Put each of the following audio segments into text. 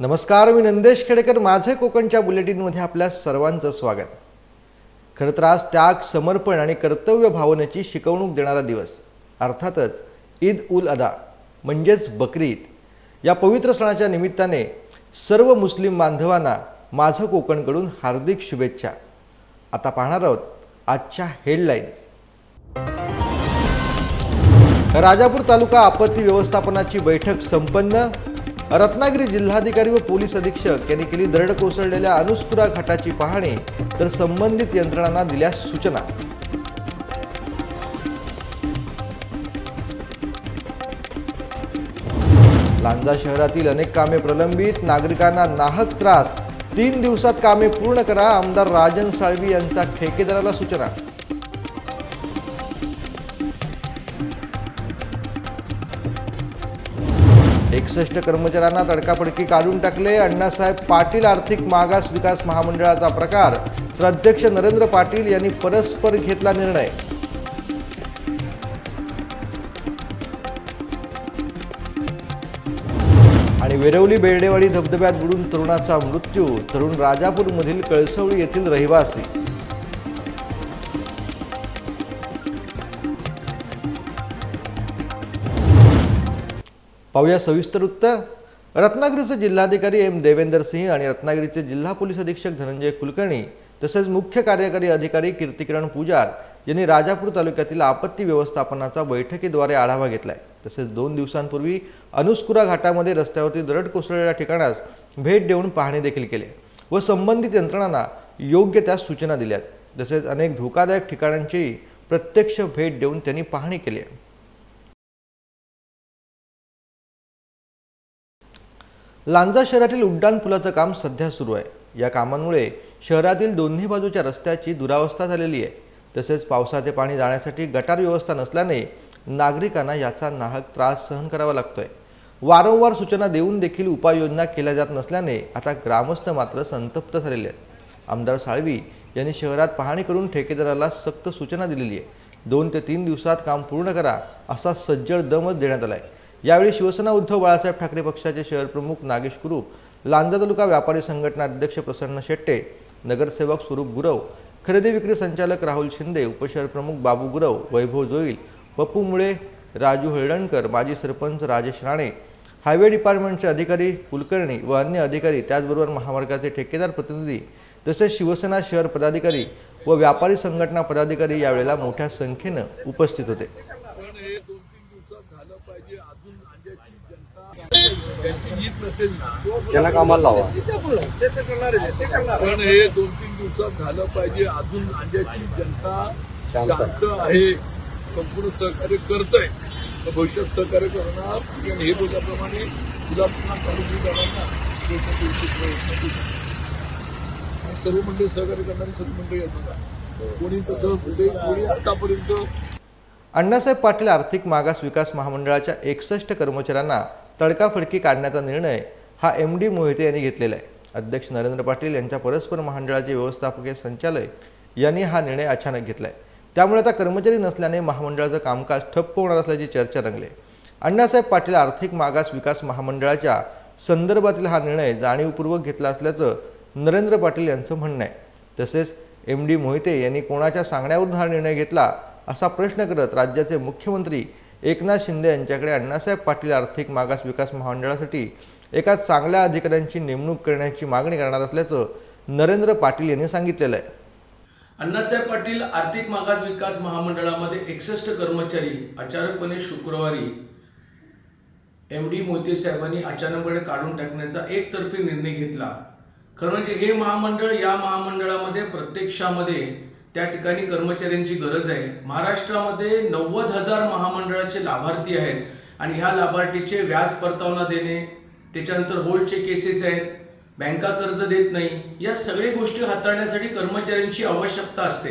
नमस्कार मी नंदेश खेडेकर. माझे कोकणच्या बुलेटिनमध्ये आपल्या सर्वांचं स्वागत. खरं तर आज त्याग समर्पण आणि कर्तव्य भावनेची शिकवणूक देणारा दिवस. अर्थातच ईद उल अदा म्हणजेच बकरी ईद. या पवित्र सणाच्या निमित्ताने सर्व मुस्लिम बांधवांना माझं कोकणकडून हार्दिक शुभेच्छा. आता पाहणार आहोत आजच्या हेडलाईन्स. राजापूर तालुका आपत्ती व्यवस्थापनाची बैठक संपन्न. रत्नागिरी जिल्हाधिकारी व पोलीस अधीक्षक यांनी केली दरड कोसळलेल्या अनुस्कुरा घाटाची पाहणी तर संबंधित यंत्रणांना दिल्या सूचना. लांजा शहरातील अनेक कामे प्रलंबित नागरिकांना नाहक त्रास. तीन दिवसात कामे पूर्ण करा आमदार राजन साळवी यांचा ठेकेदाराला सूचना. एकसष्ट कर्मचाऱ्यांना तडकाफडकी काढून टाकले. अण्णासाहेब पाटील आर्थिक मागास विकास महामंडळाचा प्रकार. तर अध्यक्ष नरेंद्र पाटील यांनी परस्पर घेतला निर्णय. आणि वेरवली बेर्डेवाडी धबधब्यात बुडून तरुणाचा मृत्यू. तरुण राजापूरमधील कळसवळी येथील रहिवासी. पाहूया सविस्तर वृत्त रत्नागिरीचे जिल्हाधिकारी एम. देवेंदर सिंह आणि रत्नागिरीचे जिल्हा पोलीस अधीक्षक धनंजय कुलकर्णी तसेच मुख्य कार्यकारी अधिकारी कीर्तिकिरण पुजार यांनी राजापूर तालुक्यातील आपत्ती व्यवस्थापनाचा बैठकीद्वारे आढावा घेतलाय. तसेच दोन दिवसांपूर्वी अनुस्कुरा घाटामध्ये रस्त्यावरती दरड कोसळलेल्या ठिकाणास भेट देऊन पाहणी देखील केली व संबंधित यंत्रणांना योग्य त्या सूचना दिल्यात. तसेच अनेक धोकादायक ठिकाणांचीही प्रत्यक्ष भेट देऊन त्यांनी पाहणी केली आहे. लांजा शहरातील उड्डाण पुलाचं काम सध्या सुरू आहे. या कामांमुळे शहरातील दोन्ही बाजूच्या रस्त्याची दुरावस्था झालेली आहे. तसेच पावसाचे पाणी जाण्यासाठी गटार व्यवस्था नसल्याने नागरिकांना याचा नाहक त्रास सहन करावा लागतोय. वारंवार सूचना देऊन देखील उपाययोजना केल्या जात नसल्याने आता ग्रामस्थ मात्र संतप्त झालेले आहेत. आमदार साळवी यांनी शहरात पाहणी करून ठेकेदाराला सक्त सूचना दिलेली आहे. दोन ते तीन दिवसात काम पूर्ण करा असा सज्जड दमच देण्यात आला आहे यावेळी शिवसेना उद्धव बाळासाहेब ठाकरे पक्षाचे शहर प्रमुख नागेश कुरूप लांजा तालुका व्यापारी संघटना अध्यक्ष प्रसन्न शेट्टे नगरसेवक स्वरूप गुरव खरेदी विक्री संचालक राहुल शिंदे उपशहर प्रमुख बाबू गुरव वैभव जोईल पप्पू मुळे राजू हळदणकर माजी सरपंच राजेश राणे हायवे डिपार्टमेंटचे अधिकारी कुलकर्णी व अन्य अधिकारी त्याचबरोबर महामार्गाचे ठेकेदार प्रतिनिधी तसेच शिवसेना शहर पदाधिकारी व व्यापारी संघटना पदाधिकारी यावेळेला मोठ्या संख्येनं उपस्थित होते पण हे दोन तीन दिवसात झालं पाहिजे अजून अंड्याची जनता त्यांची नसेल ना त्यांना कामाला लावा पण हे दोन तीन दिवसात झालं पाहिजे अजून अंड्याची जनता शांत. शांत आहे संपूर्ण सहकार्य करत आहे तर भविष्यात सहकार्य करणार आणि हे बोलल्याप्रमाणे गुलाब पुन्हा प्रयत्न. आणि सर्व मंडळी सहकार्य करणारी सर्व मंडळी आहेत बघा कोणी तसं पुढे कोणी आतापर्यंत अण्णासाहेब पाटील आर्थिक मागास विकास महामंडळाच्या एकसष्ट कर्मचाऱ्यांना तडकाफडकी काढण्याचा निर्णय हा एम डी मोहिते यांनी घेतलेला आहे. अध्यक्ष नरेंद्र पाटील यांच्या परस्पर महामंडळाचे व्यवस्थापकीय संचालक यांनी हा निर्णय अचानक घेतला आहे त्यामुळे आता कर्मचारी नसल्याने महामंडळाचं कामकाज ठप्प होणार असल्याची चर्चा रंगली आहे. अण्णासाहेब पाटील आर्थिक मागास विकास महामंडळाच्या संदर्भातील हा निर्णय जाणीवपूर्वक घेतला असल्याचं नरेंद्र पाटील यांचं म्हणणं आहे. तसेच एम डी मोहिते यांनी कोणाच्या सांगण्यावरून हा निर्णय घेतला असा प्रश्न करत राज्याचे मुख्यमंत्री एकनाथ शिंदे यांच्याकडे अण्णासाहेब पाटील आर्थिक मागास विकास महामंडळासाठी एका चांगल्या अधिकाऱ्यांची नेमणूक करण्याची मागणी करणार असल्याचं नरेंद्र पाटील यांनी सांगितलेलं आहे. अण्णासाहेब पाटील आर्थिक मागास विकास महामंडळामध्ये एकसष्ट कर्मचारी अचानकपणे शुक्रवारी एम डी मोहिते साहेबांनी अचानकपणे काढून टाकण्याचा एकतर्फी निर्णय घेतला. खरं म्हणजे हे महामंडळ या महामंडळामध्ये प्रत्यक्षामध्ये त्या ठिकाणी कर्मचाऱ्यांची गरज आहे. महाराष्ट्रामध्ये नव्वद हजार महामंडळाचे लाभार्थी आहेत आणि ह्या लाभार्थीचे व्याज परतावना देणे त्याच्यानंतर होल्डचे केसेस आहेत बँका कर्ज देत नाही या सगळ्या गोष्टी हाताळण्यासाठी कर्मचाऱ्यांची आवश्यकता असते.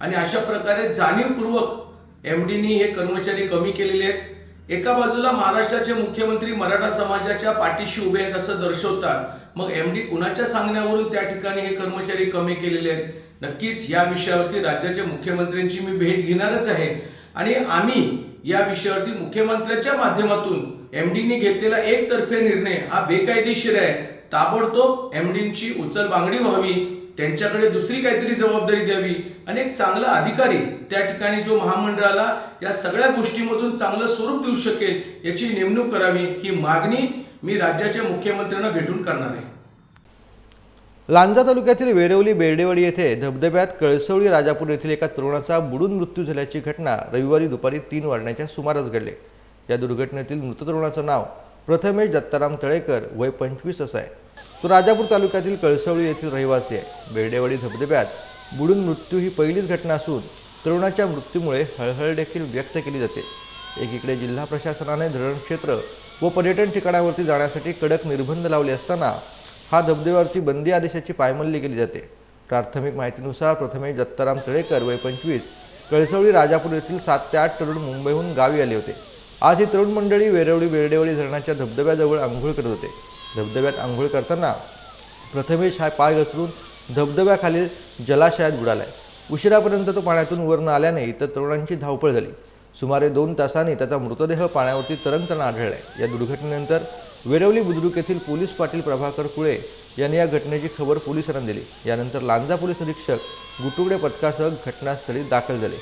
आणि अशा प्रकारे जाणीवपूर्वक एम डीनी हे कर्मचारी कमी केलेले आहेत. एका बाजूला महाराष्ट्राचे मुख्यमंत्री मराठा समाजाच्या पाठीशी उभे आहेत असं दर्शवतात. मग एम डी कुणाच्या सांगण्यावरून त्या ठिकाणी हे कर्मचारी कमी केलेले आहेत? नक्कीच या विषयावरती राज्याच्या मुख्यमंत्र्यांची मी भेट घेणारच आहे. आणि आम्ही या विषयावरती मुख्यमंत्र्यांच्या माध्यमातून एमडीने घेतलेला एकतर्फे निर्णय हा बेकायदेशीर आहे. ताबडतोब एमडींची उचल बांगडी व्हावी त्यांच्याकडे दुसरी काहीतरी जबाबदारी द्यावी. आणि एक चांगला अधिकारी त्या ठिकाणी जो महामंडळाला या सगळ्या गोष्टीमधून चांगलं स्वरूप देऊ शकेल याची नेमणूक करावी ही मागणी मी राज्याच्या मुख्यमंत्र्यांना भेटून करणार आहे. लांजा तालुक्यातील वेरवली बेर्डेवाडी येथे धबधब्यात कळसवळी राजापूर येथील एका तरुणाचा बुडून मृत्यू झाल्याची घटना रविवारी दुपारी तीन वाजण्याच्या सुमारास घडले. या दुर्घटनेतील मृत तरुणाचं नाव प्रथमेश दत्ताराम तळेकर वय पंचवीस असं आहे. तो राजापूर तालुक्यातील कळसवळी येथील रहिवासी आहे. बेर्डेवाडी धबधब्यात बुडून मृत्यू ही पहिलीच घटना असून तरुणाच्या मृत्यूमुळे हळहळ देखील व्यक्त केली जाते. एकीकडे जिल्हा प्रशासनाने धरण क्षेत्र व पर्यटन ठिकाणावरती जाण्यासाठी कडक निर्बंध लावले असताना हा धबधब्यावरती बंदी आदेशाची पायमल्ली केली जाते. प्राथमिक माहितीनुसार प्रथमेश दत्ताराम तळेकर वय पंचवीस कळसवळी राजापूर येथील सात ते आठ तरुण मुंबईहून गावी आले होते. आज ही तरुण मंडळी वेरवळी वेरडेवळी धरणाच्या धबधब्याजवळ आंघोळ करत होते. धबधब्यात आंघोळ करताना प्रथमेश हा पाय घसरून धबधब्याखालील जलाशयात बुडालाय. उशिरापर्यंत तो पाण्यातून वर न आल्याने इतर तरुणांची धावपळ झाली. सुमारे दोन तासांनी त्याचा मृतदेह पाण्यावरती तरंगताना आढळलाय. या दुर्घटनेनंतर वेरवली बुद्रुक येथील पोलीस पाटील प्रभाकर कुळे यांनी या घटनेची खबर पोलिसांना दिली. यानंतर लांजा पोलीस निरीक्षक गुटुगडे पथकासह घटनास्थळी दाखल झाले.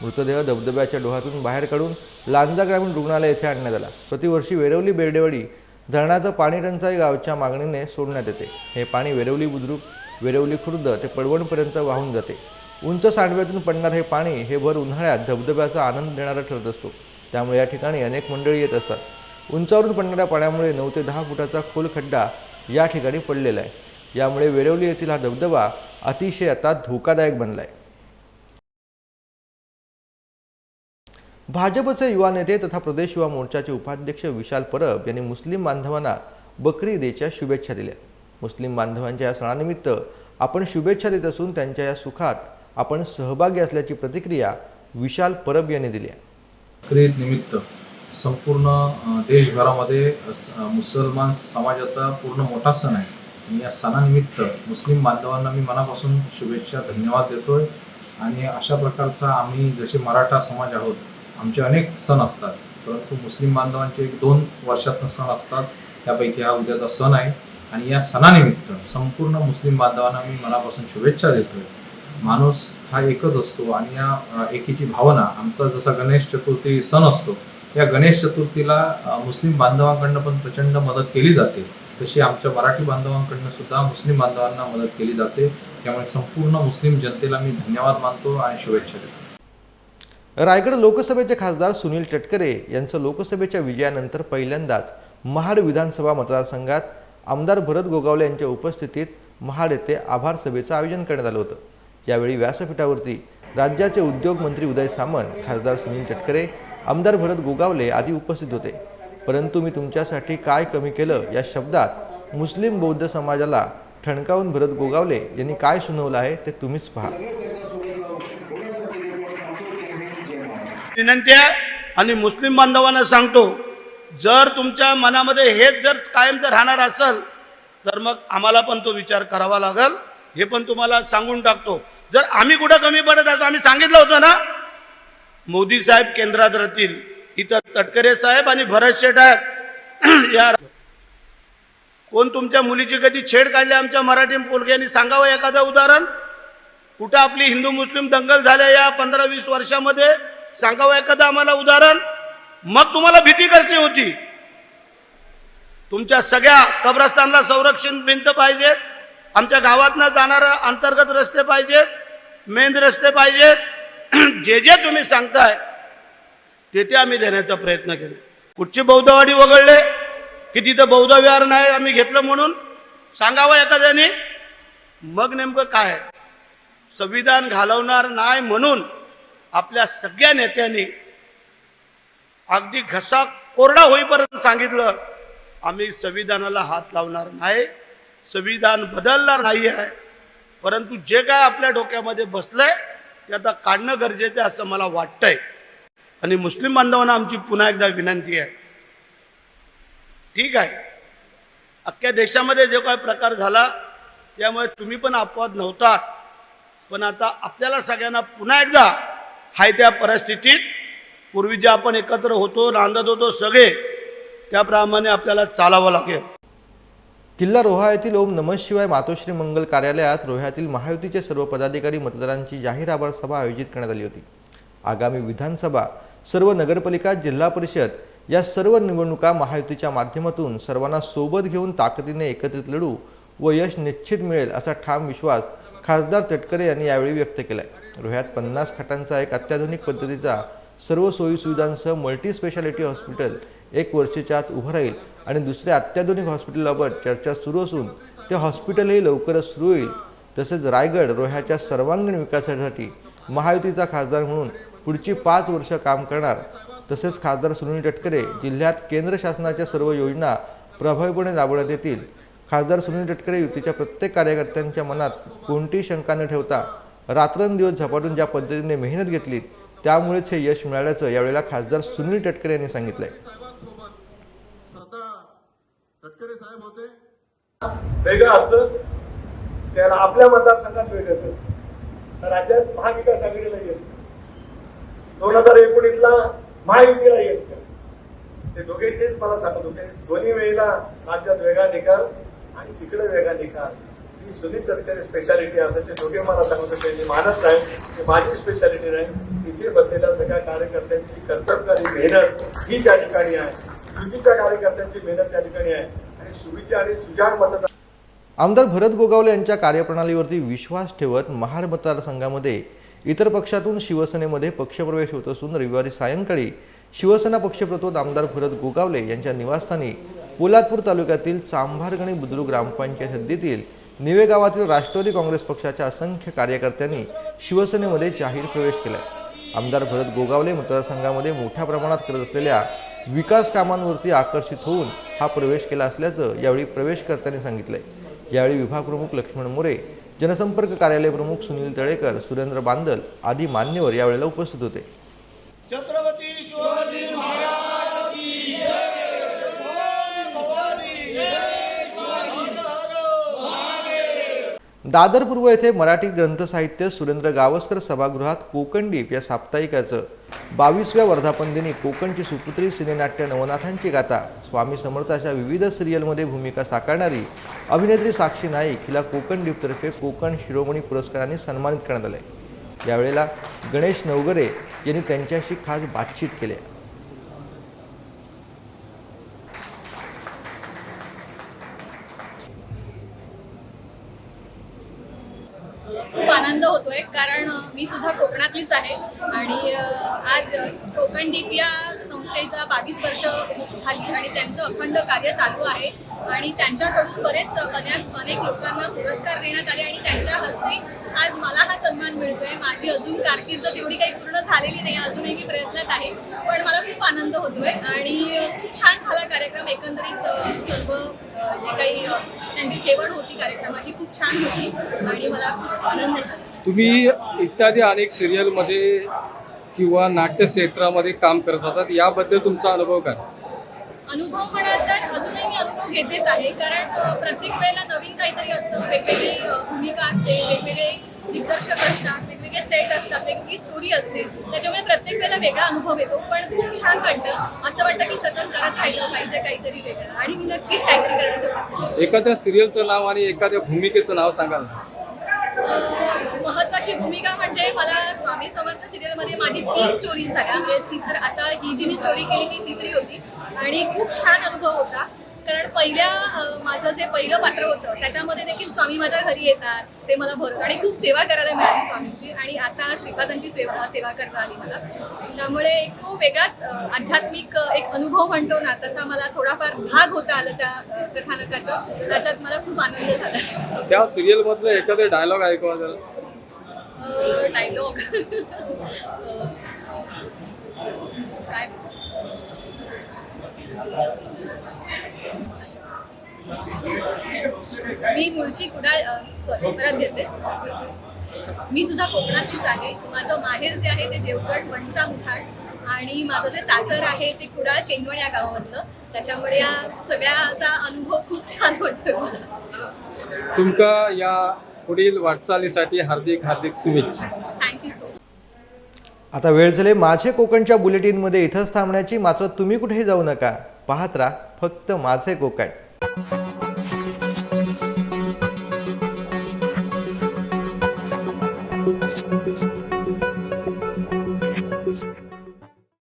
मृतदेह धबधब्याच्या डोहातून बाहेर काढून लांजा ग्रामीण रुग्णालय येथे आणण्यात आला. प्रतिवर्षी वेरवली बेर्डेवाडी धरणाचं पाणी टंचाई गावच्या मागणीने सोडण्यात येते. हे पाणी वेरवली बुद्रुक वेरवली खुर्द ते पडवणपर्यंत वाहून जाते. उंच सांडव्यातून पडणारे हे पाणी हे भर उन्हाळ्यात धबधब्याचा आनंद देणारा ठरत असतो. त्यामुळे या ठिकाणी अनेक मंडळी येत असतात. उंचावरून पडणाऱ्या पाण्यामुळे नऊ ते दहा फुटाचा खोल खड्डा या ठिकाणी पडलेला आहे. यामुळे वेळवली येथील हा धबधबा अतिशय आता धोकादायक बनला आहे भाजपचे युवा नेते तथा प्रदेश युवा मोर्चाचे उपाध्यक्ष विशाल परब यांनी मुस्लिम बांधवांना बकरी ईदेच्या शुभेच्छा दिल्या. मुस्लिम बांधवांच्या या सणानिमित्त आपण शुभेच्छा देत असून त्यांच्या या सुखात आपण सहभागी असल्याची प्रतिक्रिया विशाल परब यांनी दिली आहे. बकरीद निमित्त संपूर्ण देशभरामध्ये स- मुसलमान समाजाचा पूर्ण मोठा सण आहे. आणि या सणानिमित्त मुस्लिम बांधवांना मी मनापासून शुभेच्छा धन्यवाद देतोय. आणि अशा प्रकारचा आम्ही जसे मराठा समाज आहोत आमचे अनेक सण असतात. परंतु मुस्लिम बांधवांचे एक दोन वर्षातनं सण असतात. त्यापैकी हा उद्याचा सण आहे. आणि या सणानिमित्त संपूर्ण मुस्लिम बांधवांना मी मनापासून शुभेच्छा देतोय. माणूस हा एकच असतो आणि या एकीची भावना आमचा जसा गणेश चतुर्थी सण असतो या गणेश चतुर्थीला मुस्लिम बांधवांकडनं पण प्रचंड मदत केली जाते. तशी आमच्या मराठी बांधवांकडनं सुद्धा मुस्लिम बांधवांना मदत केली जाते. त्यामुळे संपूर्ण मुस्लिम जनतेला मी धन्यवाद मानतो आणि शुभेच्छा देतो. रायगड लोकसभेचे खासदार सुनील तटकरे यांचं लोकसभेच्या विजयानंतर पहिल्यांदाच महाड विधानसभा मतदारसंघात आमदार भरत गोगावले यांच्या उपस्थितीत महाड येथे आभार सभेचं आयोजन करण्यात आलं होतं. यावेळी व्यासपीठावरती राज्याचे उद्योग मंत्री उदय सामंत खासदार सुनील तटकरे आमदार भरत गोगावले आदी उपस्थित होते. परंतु मी तुमच्यासाठी काय कमी केलं या शब्दात मुस्लिम बौद्ध समाजाला ठणकावून भरत गोगावले यांनी काय सुनावलं आहे ते तुम्हीच पहा. विनंती आहे आणि मुस्लिम बांधवांना सांगतो जर तुमच्या मनामध्ये हेच जर कायम जर राहणार असेल तर मग आम्हाला पण तो विचार करावा लागेल. हे पण तुम्हाला सांगून टाकतो. जर आम्ही कुठं कमी पडत असतो आम्ही सांगितलं होतं ना? मोदी साहेब केंद्रात राहतील. इथं तटकरे साहेब आणि भरत शेठ आहेत. या कोण तुमच्या मुलीची कधी छेड काढली आमच्या मराठी पोलग्यांनी सांगावं एखादं उदाहरण? कुठं आपली हिंदू मुस्लिम दंगल झाल्या या पंधरा वीस वर्षामध्ये? सांगावं एखादं आम्हाला उदाहरण? मग तुम्हाला भीती कसली होती? तुमच्या सगळ्या कब्रस्तानला संरक्षण भिंत पाहिजेत आमच्या गावातनं जाणारं अंतर्गत रस्ते पाहिजेत मेन रस्ते पाहिजेत. जे जे तुम्ही सांगताय ते ते आम्ही देण्याचा प्रयत्न केला. कुठची बौद्धवाडी वगळले की तिथं बौद्ध विहार नाही आम्ही घेतलं म्हणून? सांगावं एखाद्याने? मग नेमकं काय? संविधान घालवणार नाही म्हणून आपल्या सगळ्या नेत्यांनी अगदी घसा कोरडा होईपर्यंत सांगितलं आम्ही संविधानाला हात लावणार नाही. संविधान बदलणार नाही आहे परंतु जे काय आपल्या डोक्यामध्ये बसलंय ते आता काढणं गरजेचं आहे असं मला वाटतंय. आणि मुस्लिम बांधवांना आमची पुन्हा एकदा विनंती आहे. ठीक आहे. अख्ख्या देशामध्ये जो काय प्रकार झाला त्यामुळे तुम्ही पण अपवाद नव्हता. पण आता आपल्याला सगळ्यांना पुन्हा एकदा हाय त्या परिस्थितीत पूर्वी जे आपण एकत्र होतो नांदत होतो सगळे त्याप्रमाणे आपल्याला चालावं लागेल. किल्ला रोहा येथील ओम नमः शिवाय मातोश्री मंगल कार्यालयात रोह्यातील महायुतीचे सर्व पदाधिकारी मतदारांची जाहीर आभार सभा आयोजित करण्यात आली होती. आगामी विधानसभा सर्व नगरपालिका जिल्हा परिषद या सर्व निवडणुका महायुतीच्या माध्यमातून सर्वांना सोबत घेऊन ताकदीने एकत्रित लढू व यश निश्चित मिळेल असा ठाम विश्वास खासदार तटकरे यांनी यावेळी व्यक्त केलाय. रोह्यात पन्नास खाटांचा एक अत्याधुनिक पद्धतीचा सर्व सोयीसुविधांसह मल्टी स्पेशालिटी हॉस्पिटल एक वर्षाच्या आत उभं राहील आणि दुसऱ्या अत्याधुनिक हॉस्पिटलबाबत चर्चा सुरू असून ते हॉस्पिटलही लवकरच सुरू होईल. तसेच रायगड रोह्याच्या सर्वांगीण विकासासाठी महायुतीचा खासदार म्हणून पुढची पाच वर्ष काम करणार. तसेच खासदार सुनील तटकरे जिल्ह्यात केंद्र शासनाच्या सर्व योजना प्रभावीपणे राबवण्यात येतील. खासदार सुनील तटकरे युतीच्या प्रत्येक कार्यकर्त्यांच्या मनात कोणतीही शंका न ठेवता रात्रंदिवस झपाटून ज्या पद्धतीने मेहनत घेतली त्यामुळेच हे यश मिळाल्याचं यावेळेला खासदार सुनील तटकरे यांनी सांगितलंय. वेगळं असतं. त्याला आपल्या मतदारसंघात वेगळं असतं राज्यात महाविकास आघाडीला यश दोन हजार एकोणीसला महायुतीला यश ते दोघे तेच मला सांगत होते. दोन्ही वेळेला राज्यात वेगळा निकाल आणि तिकडे वेगळा निकाल. की सुनील तटकरे स्पेशालिटी असायचे दोघे मला सांगत होते मी मानत नाही की माझी स्पेशालिटी नाही तिथे बसलेल्या सगळ्या कार्यकर्त्यांची कर्तबगारी मेहनत ही त्या ठिकाणी आहे. युतीच्या कार्यकर्त्यांची मेहनत त्या ठिकाणी आहे. आणि सुविधी आणि सुजाण मतदार आमदार भरत गोगावले यांच्या कार्यप्रणालीवरती विश्वास ठेवत महाड मतदारसंघामध्ये इतर पक्षातून शिवसेनेमध्ये पक्षप्रवेश होत असून रविवारी सायंकाळी शिवसेना पक्षप्रतोद आमदार भरत गोगावले यांच्या निवासस्थानी पोलादपूर तालुक्यातील चांभारगणी बुद्रुक ग्रामपंचायत हद्दीतील निवे गावातील राष्ट्रवादी काँग्रेस पक्षाच्या असंख्य कार्यकर्त्यांनी शिवसेनेमध्ये जाहीर प्रवेश केला आमदार भरत गोगावले मतदारसंघामध्ये मोठ्या प्रमाणात करत असलेल्या विकास कामांवरती आकर्षित होऊन हा प्रवेश केला असल्याचं यावेळी प्रवेशकर्त्यांनी सांगितलंय. यावेळी विभाग प्रमुख लक्ष्मण मोरे जनसंपर्क कार्यालय प्रमुख सुनील तळेकर सुरेंद्र बांदल आदी मान्यवर यावेळेला उपस्थित होते. दादर पूर्व येथे मराठी ग्रंथ साहित्य सुरेंद्र गावस्कर सभागृहात कोकण डीप या साप्ताहिकाचं बावीसव्या वर्धापन दिनी कोकणची सुपुत्री सिनेनाट्य नवनाथांची गाथा स्वामी समर्थाच्या विविध सिरियलमध्ये भूमिका साकारणारी अभिनेत्री साक्षी नाईक हिला कोकण डीपतर्फे कोकण शिरोमणी पुरस्काराने सन्मानित करण्यात आले यावेळेला गणेश नवगरे यांनी त्यांच्याशी खास बातचीत केली खूप आनंद होतोय. कारण मी सुद्धा कोकणातलीच आहे आणि आज कोकण डीप या संस्थेचा बावीस वर्ष झाली आणि त्यांचं अखंड कार्य चालू आहे. आणि त्यांच्याकडून बरेच अनेक अनेक लोकांना पुरस्कार देण्यात आले आणि त्यांच्या हस्ते आज मला हा सन्मान मिळतोय. माझी अजून कारकीर्द तेवढी काही पूर्ण झालेली नाही अजूनही मी प्रयत्नात आहे. पण मला खूप आनंद होतोय आणि खूप छान झाला कार्यक्रम. एकंदरीत सर्व जे काही त्यांची ठेवण होती कार्यक्रमाची खूप छान होती आणि मला खूप आनंद झाला. तुम्ही इत्यादी अनेक सिरियलमध्ये किंवा नाट्य क्षेत्रामध्ये काम करत होतात. याबद्दल तुमचा अनुभव काय? अनुभव म्हणाल तर अजूनही मी अनुभव घेतेच आहे. कारण प्रत्येक वेळेला नवीन काहीतरी असतं. वेगवेगळी भूमिका असते वेगवेगळे दिग्दर्शक असतात वेगवेगळे सेट असतात वेगवेगळी स्टोरी असते. त्याच्यामुळे प्रत्येक वेळेला वेगळा अनुभव येतो. पण खूप छान वाटतं. असं वाटतं की सतत करत राहिलं पाहिजे काहीतरी वेगळं. आणि मी नक्कीच काहीतरी करायचं. एखाद्या सिरियलचं नाव आणि एखाद्या भूमिकेचं नाव सांगाल महत्वाची भूमिका म्हणजे मला स्वामी समर्थ सिरियलमध्ये माझी तीन स्टोरीज झाल्या. म्हणजे तिसरं आता ही जी मी स्टोरी केली ती तिसरी होती. आणि खूप छान अनुभव होता. कारण पहिल्या माझं जे पहिलं पात्र होतं त्याच्यामध्ये देखील स्वामी माझ्या घरी येतात ते मला भरत आणि खूप सेवा करायला मिळाली स्वामींची आणि आता श्रीपादांची सेवा सेवा करता आली मला. त्यामुळे एक तो वेगळाच आध्यात्मिक एक अनुभव म्हणतो ना तसा मला थोडाफार भाग होता आला त्या कथानकाचा. त्याच्यात मला खूप आनंद झाला. त्या सिरियलमधलं एखादं डायलॉग ऐकवा जरा. डायलॉग. काय. मी मूळची कुडाळ सॉरी परत घेते. मी सुद्धा कोकणातलीच आहे. माझं माहेर जे आहे ते देवगड वणचा मुठाड आणि माझं जे सासर आहे ते कुडाळ चेंगवण या गावामधलं. त्याच्यामुळे या सगळ्याचा अनुभव खूप छान वाटतोय मला. तुमका या पुढील वाटचालीसाठी हार्दिक हार्दिक शुभेच्छा. थँक्यू सो मच आता वेळ झाली माझे कोकणच्या बुलेटिनमध्ये इथंच थांबण्याची. मात्र तुम्ही कुठेही जाऊ नका. पाहत राहा फक्त माझे कोकण. Thank you.